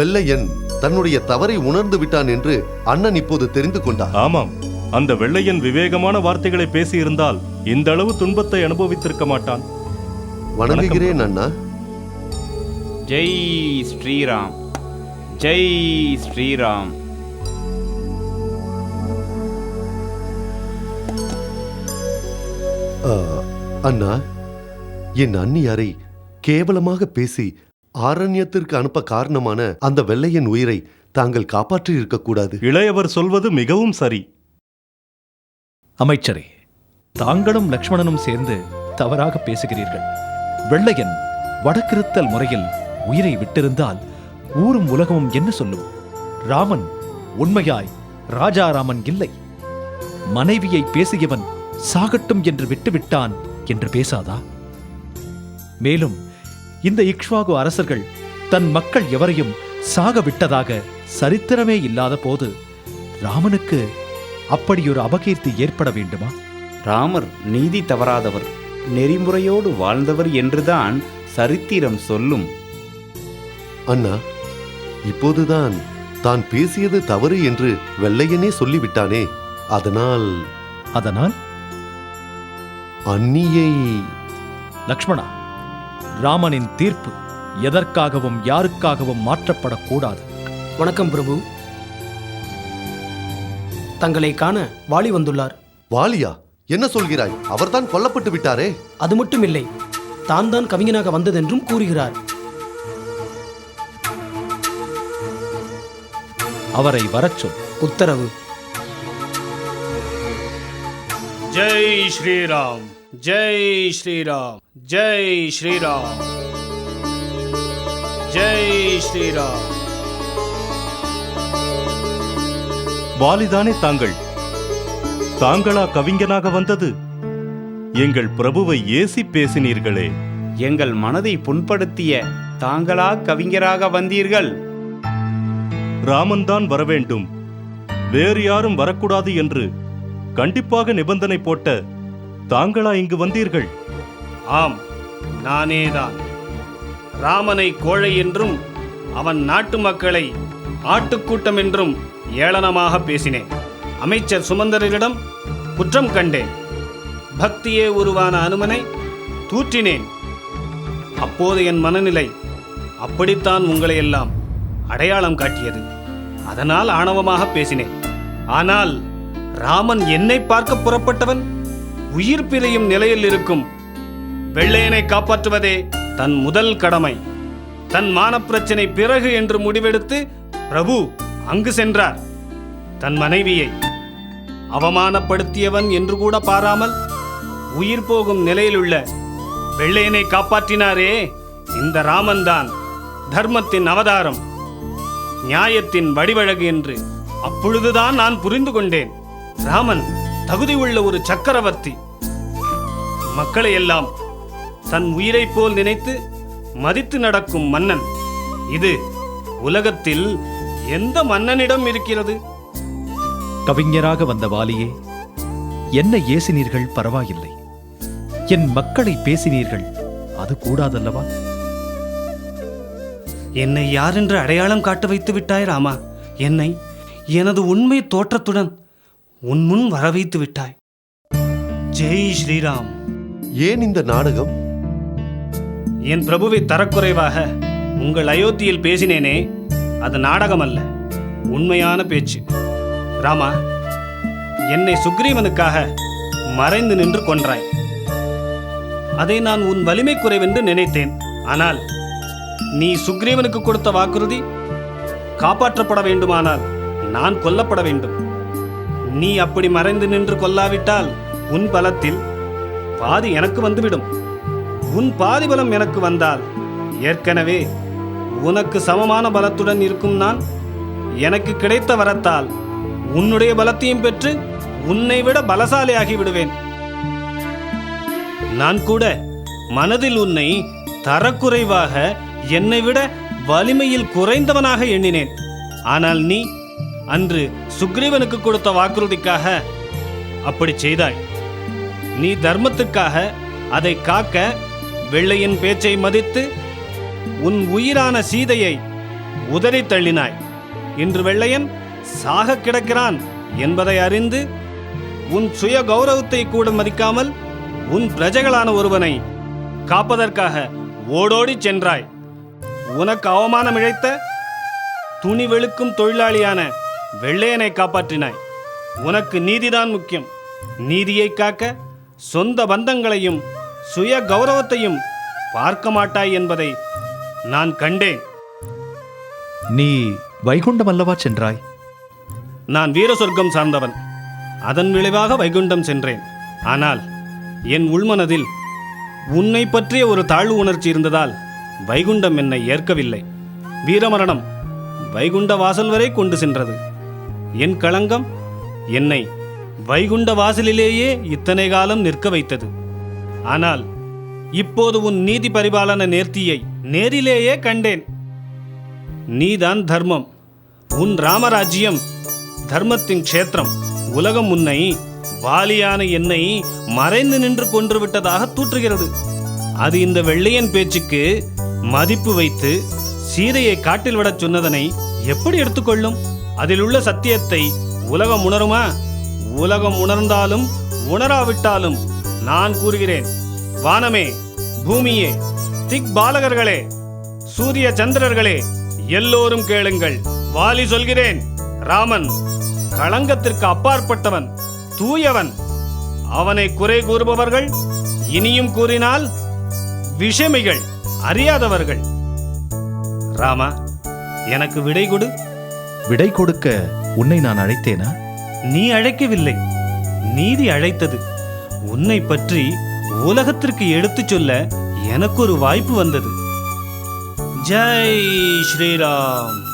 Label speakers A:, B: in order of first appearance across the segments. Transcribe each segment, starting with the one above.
A: வெள்ளையன் தன்னுடைய தவறை உணர்ந்து விட்டான் என்று அண்ணன் இப்போது தெரிந்து கொண்டார்
B: ஆமாம் அந்த வெள்ளையன் விவேகமான வார்த்தைகளை பேசியிருந்தால் இந்த அளவு துன்பத்தை அனுபவித்திருக்க மாட்டான்.
A: வணங்குகிறேன் அண்ணா.
C: ஜெய் ஸ்ரீராம். ஜெய் ஸ்ரீராம்.
A: அண்ணா என் அண்ணியாரை கேவலமாக பேசி ஆரண்யத்திற்கு அனுப்ப காரணமான அந்த வெள்ளையன் உயிரை தாங்கள் காப்பாற்றி இருக்கக்கூடாது.
B: இளையவர் சொல்வது மிகவும் சரி.
D: அமைச்சரே தாங்களும் லக்ஷ்மணனும் சேர்ந்து தவறாக பேசுகிறீர்கள். வெள்ளையன் வடக்கிருத்தல் முறையில் உயிரை விட்டிருந்தால் ஊரும் உலகமும் என்ன சொல்லும்? ராமன் உண்மையாய் ராஜாராமன் இல்லை. மனைவியை பேசியவன் சாகட்டும் என்று விட்டுவிட்டான் என்று பேசாதா? மேலும் இந்த இக்ஷ்வாகு அரசர்கள் தன் மக்கள் எவரையும் சாக விட்டதாக சரித்திரமே இல்லாத போது ராமனுக்கு அப்படியொரு அபகீர்த்தி ஏற்பட வேண்டுமா?
C: ராமர் நீதி தவறாதவர் நெறிமுறையோடு வாழ்ந்தவர் என்றுதான் சரித்திரம் சொல்லும்.
A: அண்ணா இப்போதுதான் தான் பேசியது தவறு என்று வெள்ளையனே சொல்லிவிட்டானே அதனால்
D: அதனால்?
A: அந்நியை
D: லக்ஷ்மணா ராமனின் தீர்ப்பு எதற்காகவும் யாருக்காகவும் மாற்றப்படக்கூடாது.
E: வணக்கம் பிரபு. தங்களை காண வாலி வந்துள்ளார்.
A: வாலியா? என்ன சொல்கிறாய்? அவர்தான் கொல்லப்பட்டு விட்டாரே.
E: அது மட்டும் இல்லை தான் தான் கவிஞனாக வந்ததென்றும் கூறுகிறார்.
D: அவரை வரச் சொல்.
E: உத்தரவு.
F: ஜெய் ஸ்ரீராம். ஜெய் ஸ்ரீராம். ஜெய் ஸ்ரீராம். ஜெய் ஸ்ரீராம்.
B: வாலிதானே தாங்கள்? தாங்களா கவிஞனாக வந்தது? எங்கள் பிரபுவை ஏசி பேசினீர்களே.
C: எங்கள் மனதை புண்படுத்திய தாங்களா கவிஞராக வந்தீர்கள்?
B: ராமன் தான் வரவேண்டும். வேறு யாரும் வரக்கூடாது என்று கண்டிப்பாக நிபந்தனை போட்ட தாங்களா இங்கு வந்தீர்கள்?
F: ஆம் நானேதான். ராமனை கோழை என்றும் அவன் நாட்டு மக்களை ஆட்டுக்கூட்டம் என்றும் ஏளனமாக பேசினேன். அமைச்சர் சுமந்தரிடம் குற்றம் கண்டேன். பக்தியே உருவான அனுமனை தூற்றினேன். அப்போது என் மனநிலை அப்படித்தான் உங்களை எல்லாம் அடையாளம் காட்டியது. அதனால் ஆணவமாக பேசினேன். ஆனால் ராமன் என்னை பார்க்க புறப்பட்டவன்? உயிர் பிழையும் நிலையில் இருக்கும் வெள்ளையனை காப்பாற்றுவதே தன் முதல் கடமை. தன் மானப்பிரச்சனை பிறகு என்று முடிவெடுத்து பிரபு அங்கு சென்றார். தன் மனைவியை அவமானப்படுத்தியவன் என்று கூட பாராமல் உயிர் போகும் நிலையிலுள்ள வெள்ளையனை காப்பாற்றினாரே இந்த ராமன்தான் தர்மத்தின் அவதாரம். நியாயத்தின் வடிவழகு என்று அப்பொழுதுதான் நான் புரிந்து கொண்டேன். ராமன் தகுதி உள்ள ஒரு சக்கரவர்த்தி. மக்களை எல்லாம் தன் உயிரைப் போல் நினைத்து மதித்து நடக்கும் மன்னன். இது உலகத்தில் எந்த மன்னனிடம் இருக்கிறது?
D: கவிஞராக வந்த வாலியே என்ன ஏசினீர்கள் பரவாயில்லை. என் மக்களை பேசினீர்கள் அது கூடாதல்லவா?
F: என்னை யாரென்று அடையாளம் காட்ட வைத்து விட்டாய் ராமா. என்னை எனது உண்மை தோற்றத்துடன் உன் முன் வர வைத்து விட்டாய். ஜெய் ஸ்ரீராம்.
A: ஏன் இந்த நாடகம்?
F: என் பிரபுவை தரக்குறைவாக உங்கள் அயோத்தியில் பேசினேனே அது நாடகம் அல்ல உண்மையான பேச்சு. ராமா என்னை சுக்ரீவனுக்காக மறைந்து நின்று கொன்றாய். அதை நான் உன் வலிமை குறைவென்று நினைத்தேன். ஆனால் நீ சுக்ரீவனுக்கு கொடுத்த வாக்குறுதி காப்பாற்றப்பட வேண்டுமானால் நான் கொல்லப்பட வேண்டும். நீ அப்படி மறைந்து நின்று கொல்லாவிட்டால் உன் பலத்தில் பாதி எனக்கு வந்துவிடும். உன் பாதி பலம் எனக்கு வந்தால். ஏற்கனவே உனக்கு சமமான பலத்துடன் இருக்கும் நான் எனக்கு கிடைத்த வரத்தால் உன்னுடைய பலத்தையும் பெற்று உன்னை விட பலசாலியாகி விடுவேன். நான் கூட மனதில் உன்னை தரக்குறைவாக என்னை விட வலிமையில் குறைந்தவனாக எண்ணினேன். ஆனால் நீ அன்று சுக்ரீவனுக்கு கொடுத்த வாக்குறுதிக்காக அப்படி செய்தாய். நீ தர்மத்துக்காக அதை காக்க வெள்ளையின் பேச்சை மதித்து உன் உயிரான சீதையை உதறித் தள்ளினாய். இன்று வெள்ளையன் சாக கிடக்கிறான் என்பதை அறிந்து உன் சுய கௌரவத்தை கூட மதிக்காமல் உன் பிரஜைகளான ஒருவனை காப்பதற்காக ஓடோடிச் சென்றாய். உனக்கு அவமானம் இழைத்த துணி வெளுக்கும் தொழிலாளியான வெள்ளையனை காப்பாற்றினாய். உனக்கு நீதிதான் முக்கியம். நீதியை காக்க சொந்த பந்தங்களையும் சுய கௌரவத்தையும் பார்க்க மாட்டாய் என்பதை நான் கண்டேன்.
D: நீ வைகுண்டம் அல்லவா சென்றாய்?
F: நான் வீர சொர்க்கம் சார்ந்தவன். அதன் விளைவாக வைகுண்டம் சென்றேன். ஆனால் என் உள்மனதில் உன்னை பற்றிய ஒரு தாழ்வு உணர்ச்சி இருந்ததால் வைகுண்டம் என்னை ஏற்கவில்லை. வீரமரணம் வைகுண்ட வாசல் வரை கொண்டு சென்றது. என் களங்கம் என்னை வைகுண்ட வாசலிலேயே இத்தனை காலம் நிற்க வைத்தது. ஆனால் இப்போது உன் நீதி பரிபாலன நேர்த்தியை நேரிலேயே கண்டேன். நீதான் தர்மம் உன் ராமராஜ்யம் தர்மத்தின் க்ஷேத்திரம். உலகம் உன்னை வாலியான என்னை மறைந்து நின்று கொன்று விட்டதாக தூற்றுகிறது. அது இந்த வெள்ளையன் பேச்சுக்கு மதிப்பு வைத்து சீதையை காட்டில் விடச் சொன்னதனை எப்படி எடுத்துக்கொள்ளும்? அதில் உள்ள சத்தியத்தை உலகம் உணருமா? உலகம் உணர்ந்தாலும் உணராவிட்டாலும் நான் கூறுகிறேன். வானமே பூமியே திக் பாலகர்களே சூரிய சந்திரர்களே எல்லோரும் கேளுங்கள். வாலி சொல்கிறேன் ராமன் களங்கத்திற்கு அப்பாற்பட்டவன் தூயவன். அவனை குறை கூறுபவர்கள் இனியும் கூறினால் விஷமிகள் அறியாதவர்கள். ராமா எனக்கு விடை கொடு.
D: விடை கொடுக்க உன்னை நான் அழைத்தேனா?
F: நீ அழைக்கவில்லை. நீதி அழைத்தது. உன்னை பற்றி உலகத்திற்கு எடுத்துச் சொல்ல எனக்கு ஒரு வாய்ப்பு வந்தது. ஜெய் ஸ்ரீராம்.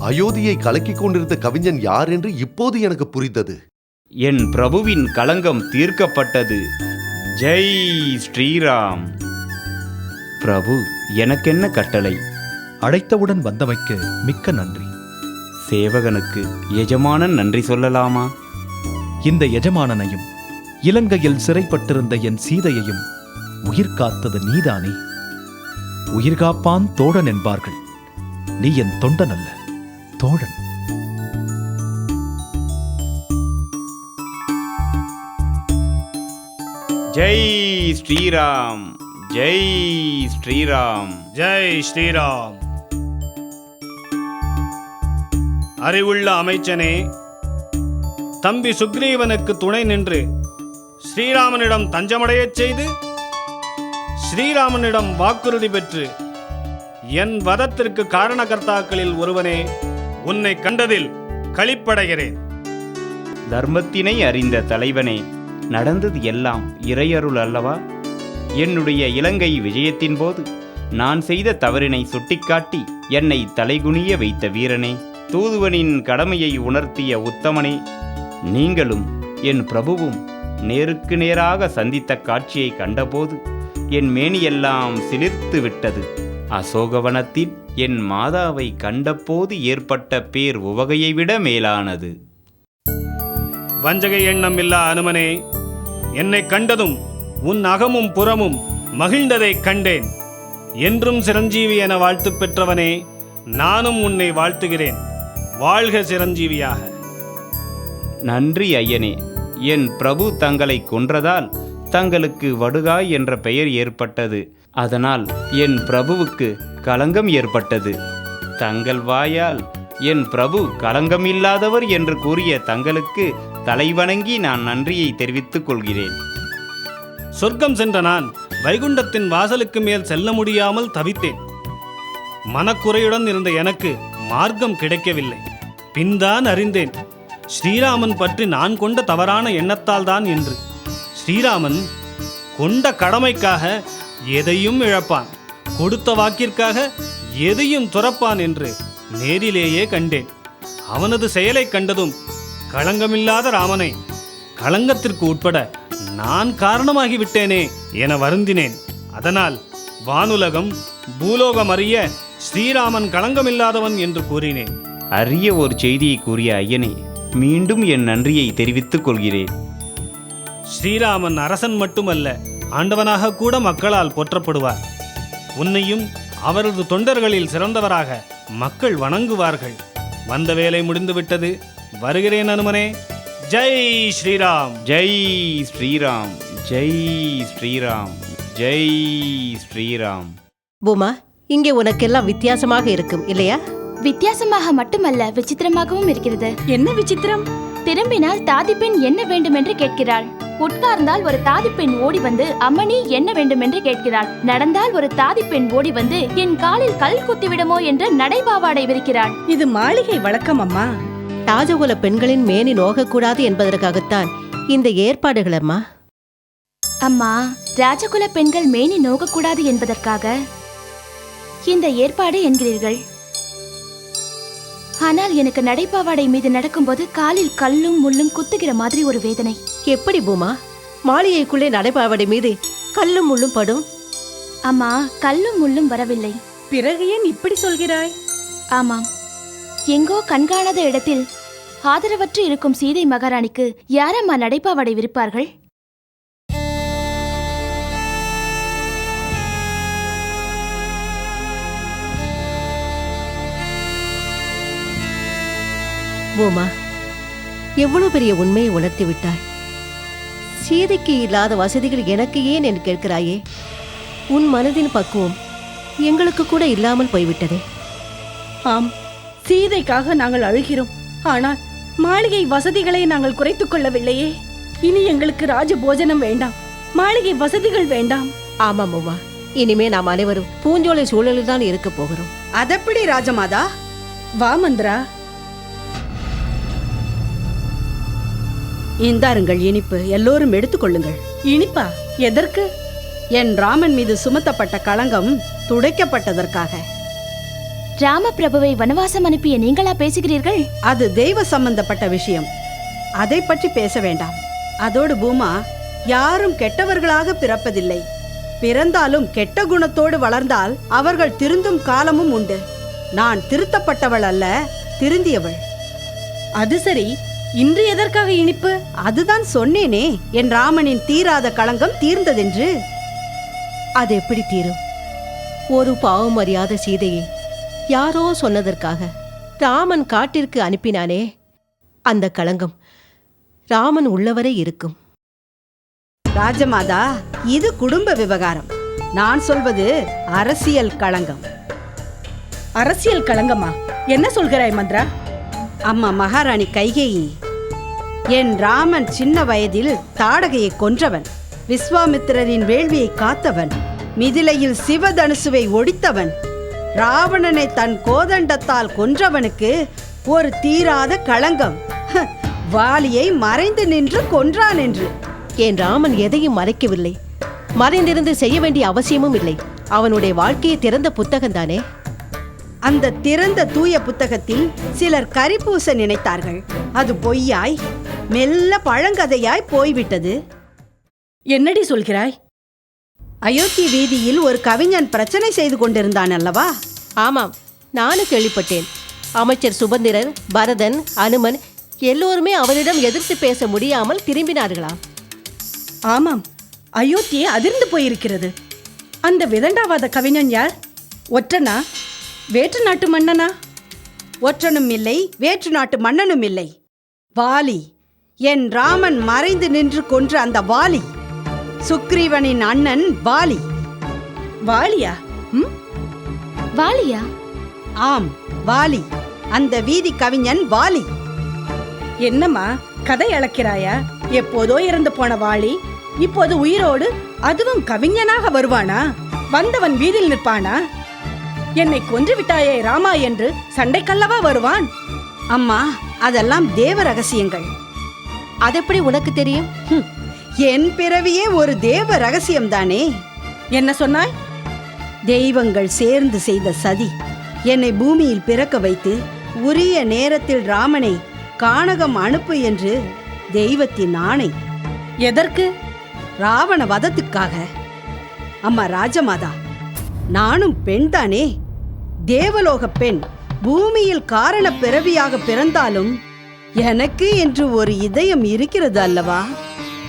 A: அயோத்தியை கலக்கிக் கொண்டிருந்த கவிஞன் யார் என்று இப்போது எனக்கு புரிந்தது.
C: என் பிரபுவின் களங்கம் தீர்க்கப்பட்டது. ஜெய் ஸ்ரீராம். பிரபு எனக்கென்ன கட்டளை?
D: அழைத்தவுடன் வந்தமைக்கு மிக்க நன்றி.
C: சேவகனுக்கு எஜமானன் நன்றி சொல்லலாமா?
D: இந்த எஜமானனையும் இலங்கையில் சிறைப்பட்டிருந்த என் சீதையையும் உயிர் காத்தது நீதானே? உயிர் காப்பான் தோழன் என்பார்கள். நீ என் தொண்டன் அல்ல தோழன்.
C: ஜெய் ஸ்ரீராம். ஜெய் ஸ்ரீராம்.
F: ஜெய் ஸ்ரீராம். அறிவுள்ள அமைச்சனே தம்பி சுக்ரீவனுக்கு துணை நின்று ஸ்ரீராமனிடம் தஞ்சமடையச் செய்து ஸ்ரீராமனிடம் வாக்குறுதி பெற்று என் வதத்திற்கு காரணகர்த்தாக்களில் ஒருவனே உன்னை கண்டதில் களிப்படைகிறேன்.
C: தர்மத்தினை அறிந்த தலைவனே நடந்தது எல்லாம் இறையருள் அல்லவா? என்னுடைய இலங்கை விஜயத்தின் போது நான் செய்த தவறினை சுட்டிக்காட்டி என்னை தலைகுனிய வைத்த வீரனே தூதுவனின் கடமையை உணர்த்திய உத்தமனே நீங்களும் என் பிரபுவும் நேருக்கு நேராக சந்தித்த காட்சியை கண்டபோது என் மேனியெல்லாம் சிலிர்த்து விட்டது. அசோகவனத்தில் என் மாதாவை கண்டபோது ஏற்பட்ட பேர் உவகையை விட மேலானது.
F: வஞ்சக எண்ணம் இல்லா அனுமனே என்னை கண்டதும் உன் அகமும் புறமும் மகிழ்ந்ததை கண்டேன். என்றும் சிரஞ்சீவி என வாழ்த்து பெற்றவனே நானும் உன்னை வாழ்த்துகிறேன். வாழ்க சிரஞ்சீவியாக.
C: நன்றி ஐயனே. என் பிரபு தங்களை கொன்றதால் தங்களுக்கு வடுகாய் என்ற பெயர் ஏற்பட்டது. அதனால் என் பிரபுவுக்கு களங்கம் ஏற்பட்டது. தங்கள் வாயால் என் பிரபு களங்கம் இல்லாதவர் என்று கூறிய தங்களுக்கு தலைவணங்கி நான் நன்றியை தெரிவித்துக் கொள்கிறேன்.
F: சொர்க்கம் சென்ற நான் வைகுண்டத்தின் வாசலுக்கு மேல் செல்ல முடியாமல் தவித்தேன். மனக்குறையுடன் இருந்த எனக்கு மார்க்கம் கிடைக்கவில்லை. பின்தான் அறிந்தேன் ஸ்ரீராமன் பற்றி நான் கொண்ட தவறான எண்ணத்தால் தான் என்று. ஸ்ரீராமன் கொண்ட கடமைக்காக எதையும் இழப்பான் கொடுத்த வாக்கிற்காக எதையும் துறப்பான் என்று நேரிலேயே கண்டேன். அவனது செயலை கண்டதும் களங்கமில்லாத ராமனை களங்கத்திற்கு உட்பட நான் காரணமாகிவிட்டேனே என வருந்தினேன். அதனால் வானுலகம் பூலோகம் அறிய ஸ்ரீராமன் களங்கமில்லாதவன் என்று கூறினேன்.
C: அரிய ஒரு செய்தியை கூறிய ஐயனே மீண்டும் என் நன்றியை தெரிவித்துக் கொள்கிறேன்.
F: ஸ்ரீராமன் அரசன் மட்டுமல்ல ஆண்டவனாக கூட மக்களால் போற்றப்படுவார். உன்னையும் அவரது தொண்டர்களில் சிறந்தவராக மக்கள் வணங்குவார்கள். வந்த வேலை முடிந்துவிட்டது வருகிறேன் அனுமனே. ஜெய் ஸ்ரீராம்.
C: ஜெய் ஸ்ரீராம் ஜெய் ஸ்ரீராம் ஜெய் ஸ்ரீராம்.
G: பூமா இங்கே உனக்கெல்லாம் வித்தியாசமாக இருக்கும் இல்லையா?
H: வித்தியாசமாக மட்டுமல்ல விசித்திரமாகவும் இருக்கிறது.
I: என்ன விசித்திரம்?
H: திரும்பினால் தாதிப்பெண் என்ன வேண்டுமென்று கேட்கிறாள். உட்கார்ந்தால் ஒரு தாதிப்பெண் ஓடி வந்து அம்மணி என்ன வேண்டுமென்று கேட்கிறாள். நடந்தால் ஒரு தாதிப்பெண் ஓடி வந்து என் காலில் கல் குத்திவிடுமோ என்று நடைபாவாடை விரிக்கிறாள்.
I: இது மாளிகை வழக்கம் அம்மா.
G: ராஜகுல பெண்களின் மேனி நோகக்கூடாது என்பதற்காகத்தான் இந்த ஏற்பாடுகள் அம்மா.
H: அம்மா ராஜகுல பெண்கள் மேனி நோகக்கூடாது என்பதற்காக இந்த ஏற்பாடு என்கிறீர்கள். ஆனால் எனக்கு நடைபாவாடை மீது நடக்கும்போது காலில் கல்லும் முள்ளும் குத்துகிற மாதிரி ஒரு வேதனை.
G: எப்படி பூமா? மாளிகைக்குள்ளே நடைபாவடை மீது கல்லும் முள்ளும் படும்?
H: அம்மா கல்லும் முள்ளும் வரவில்லை.
I: பிறகு ஏன் இப்படி சொல்கிறாய்?
H: ஆமாம். எங்கோ கண்காணாத இடத்தில் ஆதரவற்று இருக்கும் சீதை மகாராணிக்கு யாரம்மா நடைபாவாடை விரிப்பார்கள்?
G: பூமா எவ்வளவு பெரிய உண்மையை உணர்த்தி விட்டாய்? சீதைக்கு இல்லாத வசதிகள் எனக்கு ஏன் என்று கேட்கிறாயே? உன் மனதின் பக்குவம் எங்களுக்கு கூட இல்லாமல் போய்விட்டதே.
I: ஆம் சீதைக்காக நாங்கள் அழுகிறோம். ஆனால் மாளிகை வசதிகளை நாங்கள் குறைத்துக் கொள்ளவில்லையே. இனி எங்களுக்கு ராஜ போஜனம் வேண்டாம். மாளிகை வசதிகள் வேண்டாம்.
G: ஆமாம் பூமா இனிமே நாம் அனைவரும் பூஞ்சோலை சூழலில் தான் இருக்க போகிறோம்.
I: அதப்படி ராஜமாதா? வா மந்திரா.
J: இந்தாருங்கள் இனிப்பு. எல்லோரும் எடுத்துக்கொள்ளுங்கள்
I: இனிப்பா? எதற்கு?
J: என் ராமன் மீது சுமத்தப்பட்ட களங்கம் துடைக்கப்பட்டதற்காக.
H: ராமபிரபுவை வனவாசம் அனுப்பிய நீங்களா பேசுகிறீர்கள்?
J: அது தெய்வ சம்பந்தப்பட்ட விஷயம். அதை பற்றி பேச வேண்டாம். அதோடு பூமா யாரும் கெட்டவர்களாக பிறப்பதில்லை. பிறந்தாலும் கெட்ட குணத்தோடு வளர்ந்தால் அவர்கள் திருந்தும் காலமும் உண்டு. நான் திருத்தப்பட்டவள் அல்ல திருந்தியவள்.
I: அது சரி இன்று எதற்காக இனிப்பு?
J: அதுதான் சொன்னேனே என் ராமனின் தீராத களங்கம் தீர்ந்ததென்று.
G: அது எப்படி தீரும்? ஒரு பாவம் அறியாத சீதையை யாரோ சொன்னதற்காக ராமன் காட்டிற்கு அனுப்பினானே. அந்த களங்கம் ராமன் உள்ளவரை இருக்கும்.
J: ராஜமாதா இது குடும்ப விவகாரம். நான் சொல்வது அரசியல் களங்கம்.
I: அரசியல் களங்கமா? என்ன சொல்கிறாய் மந்திரா?
J: அம்மா மகாராணி கைகேயி என் ராமன் சின்ன வயதில் தாடகையை கொன்றவன் விஸ்வாமித்திரரின் வேள்வியை காத்தவன் மிதிலையில் சிவதனுசுவை ஒடித்தவன் ராவணனை தன் கோதண்டத்தால் கொன்றவனுக்கு ஒரு தீராத களங்கம். ஹ, வாலியை மறைந்து நின்று கொன்றான் என்று.
G: என் ராமன் எதையும் மறைக்கவில்லை? மறைந்திருந்து செய்ய வேண்டிய அவசியமும் இல்லை. அவனுடைய வாழ்க்கையை திறந்த புத்தகம்தானே?
J: அந்த திறந்த தூய புத்தகத்தில் சிலர் கரிபூச நினைத்தார்கள். அது பொய்யாய் மெல்ல பழங்கதையாய் போய்விட்டது.
I: என்னடி சொல்கிறாய்?
J: அயோத்தி வீதியில் ஒரு கவிஞன் பிரச்சனை செய்து கொண்டிருந்தான் அல்லவா?
G: ஆமாம் நானும் கேள்விப்பட்டேன். அமைச்சர் சுபந்திரர் பரதன் அனுமன் எல்லோருமே அவரிடம் எதிர்த்து பேச முடியாமல் திரும்பினார்களாம்
I: ஆமாம் அயோத்தியே அதிர்ந்து போயிருக்கிறது. அந்த விதண்டாவாத கவிஞன் யார்? ஒற்றனா? வேற்று நாட்டு மன்னனா?
J: ஒற்றனும் இல்லை வேற்று நாட்டு மன்னனும் இல்லை. வாலி என் ராமன் மறைந்து நின்று கொன்ற அந்த வாலி. சுக்ரீவனின் அண்ணன் வாலி.
I: வாலியா? ம்?
H: வாலியா?
J: ஆம் வாலி. அந்த வீதி கவிஞன் வாலி.
I: என்னம்மா கதை அளக்கிறாயா எப்போதோ இறந்து போன வாளி இப்போது உயிரோடு அதுவும் கவிஞனாக வருவானா? வந்தவன் வீதியில் நிற்பானா? என்னை கொன்று விட்டாயே ராமா என்று சண்டைக்கல்லவா வருவான்?
J: அம்மா அதெல்லாம் தேவ ரகசியங்கள்.
G: அதெப்படி உனக்கு தெரியும்?
J: ஹம், என் பிறவியே ஒரு தேவ ரகசியம்தானே?
I: என்ன சொன்னாய்?
J: தெய்வங்கள் சேர்ந்து செய்த சதி. என்னை பூமியில் பிறக்க வைத்து உரிய நேரத்தில் ராமனை கானகம் அனுப்பு என்று தெய்வத்தின் ஆணை.
I: எதற்கு?
J: ராவண வதத்துக்காக. அம்மா ராஜமாதா நானும் பெண்தானே? தேவலோக பெண் பூமியில் காரண பிறவியாக பிறந்தாலும் எனக்கு என்று ஒரு இதயம் இருக்கிறது அல்லவா?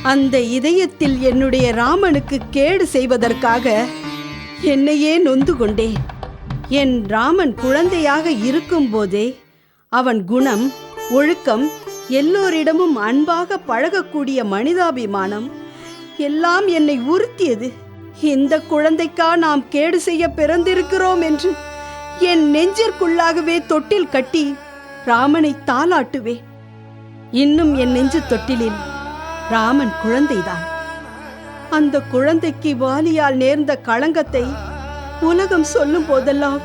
J: அந்த இதயத்தில் என்னுடைய ராமனுக்கு கேடு செய்வதற்காக என்னையே நொந்து கொண்டேன் என் ராமன் குழந்தையாக இருக்கும்போதே அவன் குணம் ஒழுக்கம் எல்லோரிடமும் அன்பாக பழகக்கூடிய மனிதாபிமானம் எல்லாம் என்னை உறுத்தியது. இந்த குழந்தைக்கா நாம் கேடு செய்ய பிறந்திருக்கிறோம் என்று என் நெஞ்சிற்குள்ளாகவே தொட்டில் கட்டி ராமனை தாளாட்டுவேன். இன்னும் என் நெஞ்சு தொட்டிலில் ராமன் குழந்தைதான். அந்த குழந்தைக்கு வாலியால் நேர்ந்த களங்கத்தை உலகம் சொல்லும் போதெல்லாம்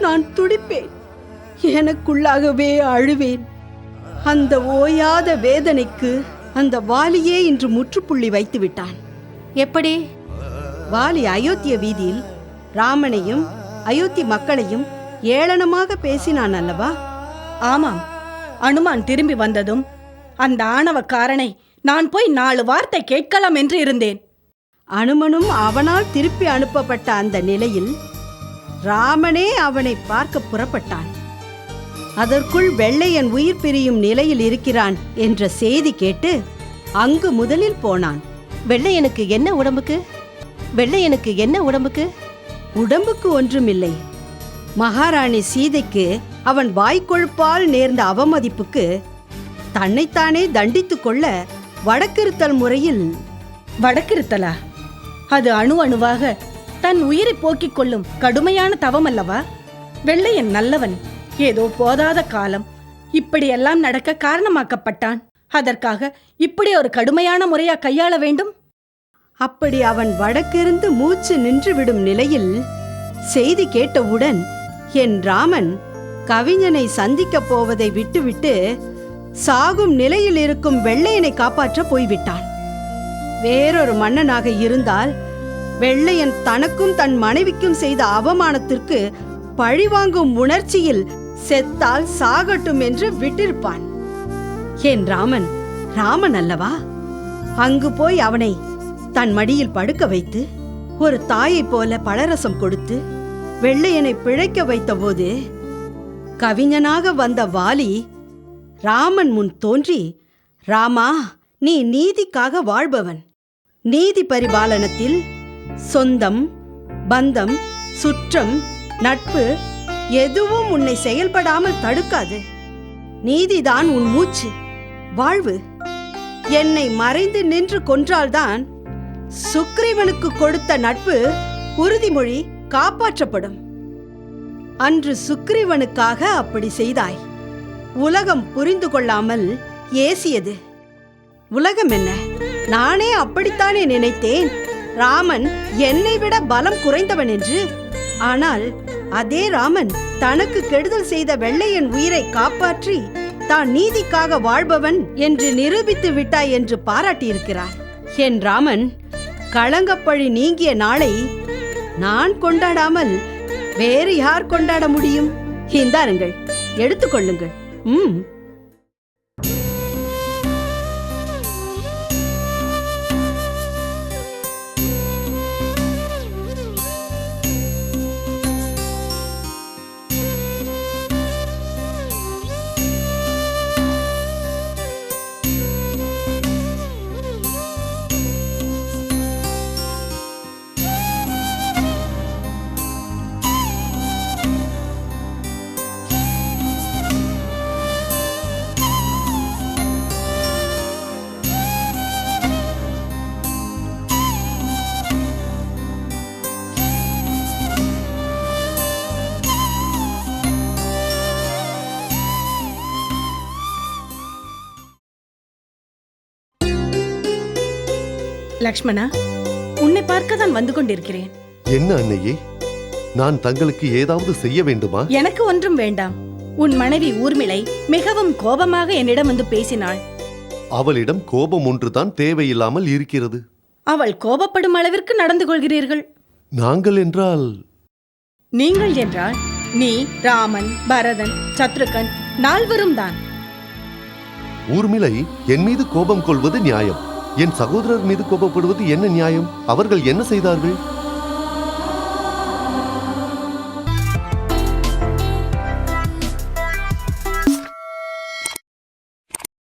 J: நான் துடிப்பேன். எனக்குள்ளாகவே அழுவேன். அந்த ஓயாத வேதனைக்கு அந்த வாலியே இன்று முற்றுப்புள்ளி வைத்து விட்டான்.
G: எப்படி?
J: வாலி அயோத்திய வீதியில் ராமனையும் அயோத்தி மக்களையும் ஏளனமாக பேசினான் அல்லவா?
I: ஆமாம். அனுமான் திரும்பி வந்ததும் அந்த ஆணவக்காரனை நான் போய் நாலு வார்த்தை கேட்கலாம் என்று இருந்தேன்.
J: அனுமனும் அவனால் திருப்பி அனுப்பப்பட்ட அந்த நிலையில் ராமனே அவனை பார்க்க புறப்பட்டான். அதற்குள் வெள்ளையன் உயிர் பிரியும் நிலையில் இருக்கிறான் என்ற செய்தி கேட்டு அங்கு முதலில் போனான்.
G: வெள்ளையனுக்கு என்ன உடம்புக்கு? வெள்ளையனுக்கு என்ன உடம்புக்கு?
J: உடம்புக்கு ஒன்றுமில்லை. மகாராணி சீதைக்கு அவன் வாய்க்கொழுப்பால் நேர்ந்த அவமதிப்புக்கு தன்னைத்தானே தண்டித்துக் கொள்ள வடக்கிருத்தல் முறையில்
I: வடக்கிருத்தலா? அது அணு அணுவாக தன் உயிரை போக்கிக் கொள்ளும் கடுமையான தவம் அல்லவா வெள்ளையன் நல்லவன். ஏதோ போதாத காலம். இப்படியெல்லாம் நடக்க காரணமாக்கப்பட்டான். அதற்காக இப்படி ஒரு கடுமையான முறையா கையாள வேண்டும்?
J: அப்படி அவன் வடக்கிருந்து மூச்சு நின்றுவிடும் நிலையில் செய்தி கேட்டவுடன் என் ராமன் கவிஞனை சந்திக்கப் போவதை விட்டுவிட்டு சாகும் நிலையில் இருக்கும் வெள்ளையனை காப்பாற்ற போய்விட்டான். வேறொரு மன்னனாக இருந்தால் வெள்ளையன் தனக்கும் தன் மனைவிக்கும் செய்த அவமானத்திற்கு பழிவாங்கும் உணர்ச்சியில் செத்தால் சாகட்டும் என்று விட்டிருப்பான். ஏன் ராமன்? ராமன் அல்லவா? அங்கு போய் அவனை தன் மடியில் படுக்க வைத்து ஒரு தாயைப் போல பழரசம் கொடுத்து வெள்ளையனை பிழைக்க வைத்தபோது கவிஞனாக வந்த வாலி ராமன் முன் தோன்றி ராமா நீ நீதிக்காக வாழ்பவன். நீதி பரிபாலனத்தில் சொந்தம் பந்தம் சுற்றம் நட்பு எதுவும் உன்னை செயல்படாமல் தடுக்காது. நீதிதான் உன் மூச்சு. வாழ்வு. என்னை மறைந்து நின்று கொன்றால்தான் சுக்ரீவனுக்கு கொடுத்த நட்பு உறுதிமொழி காப்பாற்றப்படும். அன்று சுக்ரீவனுக்காக அப்படி செய்தாய். உலகம் புரிந்து கொள்ளாமல் ஏசியது. உலகம் என்ன? நானே அப்படித்தானே நினைத்தேன். ராமன் என்னை விட பலம் குறைந்தவன் என்று. ஆனால் அதே ராமன் தனக்கு கெடுதல் செய்த வெள்ளையன் உயிரை காப்பாற்றி தான் நீதிக்காக வாழ்பவன் என்று நிரூபித்து விட்டாய் என்று பாராட்டியிருக்கிறார். என் ராமன் களங்கப்பழி நீங்கிய நாளை நான் கொண்டாடாமல் வேறு யார் கொண்டாட முடியும்? இந்தாருங்கள் எடுத்துக்கொள்ளுங்கள். ம்.
I: லக்ஷ்மணா உன்னை பார்க்க தான் வந்து கொண்டிருக்கிறேன்.
A: என்ன அன்னையே? நான் தங்களுக்கு ஏதாவது செய்ய வேண்டுமா?
I: எனக்கு ஒன்றும் வேண்டாம். உன் மனைவி ஊர்மிளை மிகவும் கோபமாக என்னிடம் வந்து பேசினாள்.
A: அவளிடம் கோபம் ஒன்றுதான் தேவையில்லாமல் இருக்கிறது.
I: அவள் கோபப்படும் அளவிற்கு நடந்து கொள்கிறீர்கள்.
A: நாங்கள் என்றால்?
I: நீங்கள் என்றால் நீ ராமன் பரதன் சத்ருகன் நால்வரும் தான்.
A: ஊர்மிளை என் மீது கோபம் கொள்வது நியாயம். என் சகோதரர் மீது கோபப்படுவது என்ன நியாயம்? அவர்கள் என்ன செய்தார்கள்?